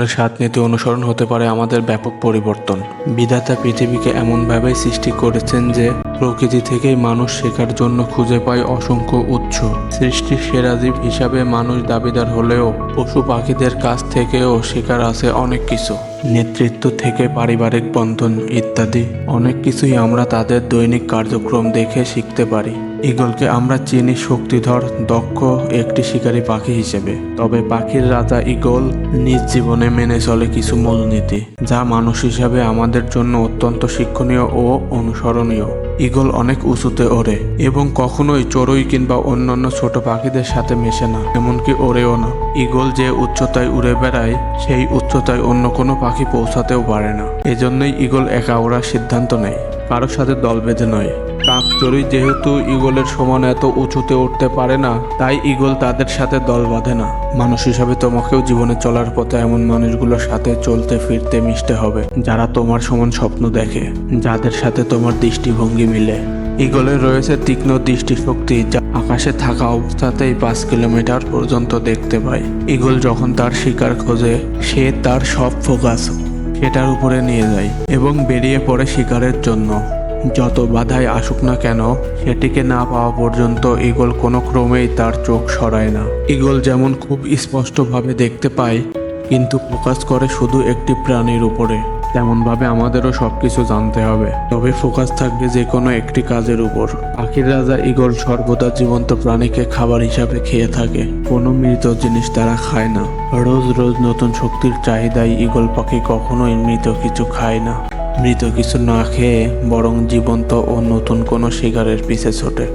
ইগলের সাত নীতি অনুসরণ হতে পারে আমাদের ব্যাপক পরিবর্তন। বিধাতা পৃথিবীকে এমনভাবে সৃষ্টি করেছেন যে, প্রকৃতি থেকেই মানুষ শেখার জন্য খুঁজে পায় অসংখ্য উৎস। সৃষ্টির সেরা জীব হিসাবে মানুষ দাবিদার হলেও পশু পাখিদের কাছ থেকেও শেখার আছে অনেক কিছু। নেতৃত্ব থেকে পারিবারিক বন্ধন ইত্যাদি। অনেক কিছুই আমরা তাদের দৈনিক কার্যক্রম দেখে শিখতে পারি। ঈগলকে আমরা চিনি শক্তিধর, দক্ষ, একটি শিকারী পাখি হিসেবে। তবে পাখির রাজা ঈগল নিজ জীবনে মেনে চলে কিছু মূলনীতি, যা মানুষ হিসাবে আমাদের জন্য অত্যন্ত শিক্ষণীয় ও অনুসরণীয়। ঈগল অনেক উঁচুতে ওড়ে এবং কখনোই চড়ুই কিংবা অন্যান্য ছোট পাখিদের সাথে মেশে না, এমনকি ওড়েও না। ঈগল যে উচ্চতায় উড়ে বেড়ায়, সেই উচ্চতায় অন্য কোনো পাখি পৌঁছাতেও পারে না। এজন্যই ইগল একা ওরা সিদ্ধান্ত নেয়। কারোর সাথে দল বেঁধে নয়। কাক চড়ুই যেহেতু ঈগলের সমান এত উঁচুতে উঠতে পারে না, তাই ঈগল তাদের সাথে দল বাঁধে না। মানুষ হিসাবে তোমাকেও জীবনে চলার পথে এমন মানুষগুলোর সাথে চলতে ফিরতে মিশতে হবে, যারা তোমার সমান স্বপ্ন দেখে, যাদের সাথে তোমার দৃষ্টিভঙ্গি মিলে। ঈগলের রয়েছে তীক্ষ্ণ দৃষ্টিশক্তি, যা আকাশে থাকা অবস্থাতেই পাঁচ কিলোমিটার পর্যন্ত দেখতে পায়। ঈগল যখন তার শিকার খোঁজে, সে তার সব ফোকাস সেটার উপরে নিয়ে যায় এবং বেরিয়ে পড়ে শিকারের জন্য। যত বাধাই আসুক না কেন, সেটিকে না পাওয়া পর্যন্ত ঈগল কোনো ক্রমেই তার চোখ সরায় না। ঈগল যেমন খুব স্পষ্টভাবে দেখতে পায়, কিন্তু ফোকাস করে শুধু একটি প্রাণীর উপরে। তেমনভাবে আমাদেরও সবকিছু জানতে হবে। তবে ফোকাস থাকবে যে কোনো একটি কাজের উপর। পাখির রাজা ঈগল সর্বদা জীবন্ত প্রাণীকে খাবার হিসাবে খেয়ে থাকে। কোনো মৃত জিনিস তারা খায় না। রোজ রোজ নতুন শক্তির চাহিদায় ঈগল পাখি কখনোই মৃত কিছু খায় না। মৃত কিছু না খেয়ে বরং জীবন্ত ও নতুন কোনো শিকারের পিছে ছোটে।